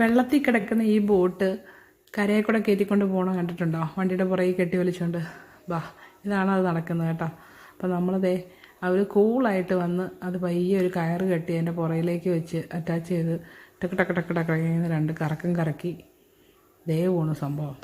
വെള്ളത്തിൽ കിടക്കുന്ന ഈ ബോട്ട് കരയെ കൂടെ കയറ്റിക്കൊണ്ട് പോകണം കണ്ടിട്ടുണ്ടോ? വണ്ടിയുടെ പുറകെ കെട്ടി വലിച്ചുകൊണ്ട് ബാ ഇതാണ് അത് നടക്കുന്നത് കേട്ടോ. അപ്പോൾ നമ്മളതേ അവർ കൂളായിട്ട് വന്ന് അത് പയ്യെ ഒരു കയറ് കെട്ടി അതിന്റെ പുറയിലേക്ക് വെച്ച് അറ്റാച്ച് ചെയ്ത് ടക്ക് ടക്ക് ടക്ക് ടക്ക് രണ്ട് കറക്കം കറക്കി. ദേ പോണു സംഭവം.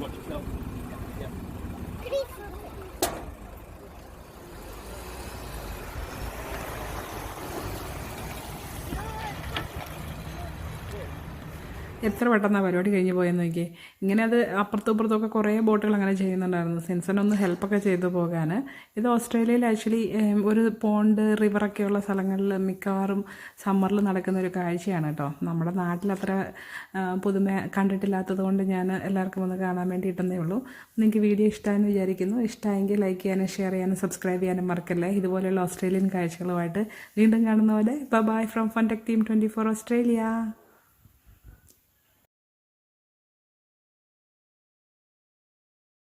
Watch yourself. Yeah. എത്ര പെട്ടെന്നാണ് പരിപാടി കഴിഞ്ഞ് പോയെന്ന് നോക്കിയേ. ഇങ്ങനെ അത് അപ്പുറത്തും ഇപ്പുറത്തൊക്കെ കുറേ ബോട്ടുകൾ അങ്ങനെ ചെയ്യുന്നുണ്ടായിരുന്നു. സെൻസനൊന്ന് ഹെൽപ്പൊക്കെ ചെയ്തു പോകാൻ ഇത് ഓസ്ട്രേലിയയിൽ ആക്ച്വലി ഒരു പോണ്ട് റിവറൊക്കെയുള്ള സ്ഥലങ്ങളിൽ മിക്കവാറും സമ്മറിൽ നടക്കുന്ന ഒരു കാഴ്ചയാണ് കേട്ടോ നമ്മുടെ നാട്ടിൽ അത്ര പുതുമ കണ്ടിട്ടില്ലാത്തത് കൊണ്ട് ഞാൻ എല്ലാവർക്കും ഒന്ന് കാണാൻ വേണ്ടിയിട്ടെന്നേ ഉള്ളൂ. നിങ്ങൾക്ക് വീഡിയോ ഇഷ്ടമായെന്ന് വിചാരിക്കുന്നു. ഇഷ്ടമായെങ്കിൽ ലൈക്ക് ചെയ്യാനും ഷെയർ ചെയ്യാനും സബ്സ്ക്രൈബ് ചെയ്യാനും മറക്കല്ലേ. ഇതുപോലെയുള്ള ഓസ്ട്രേലിയൻ കാഴ്ചകളുമായിട്ട് വീണ്ടും കാണുന്ന പോലെ bye from fun tech team twenty four Australia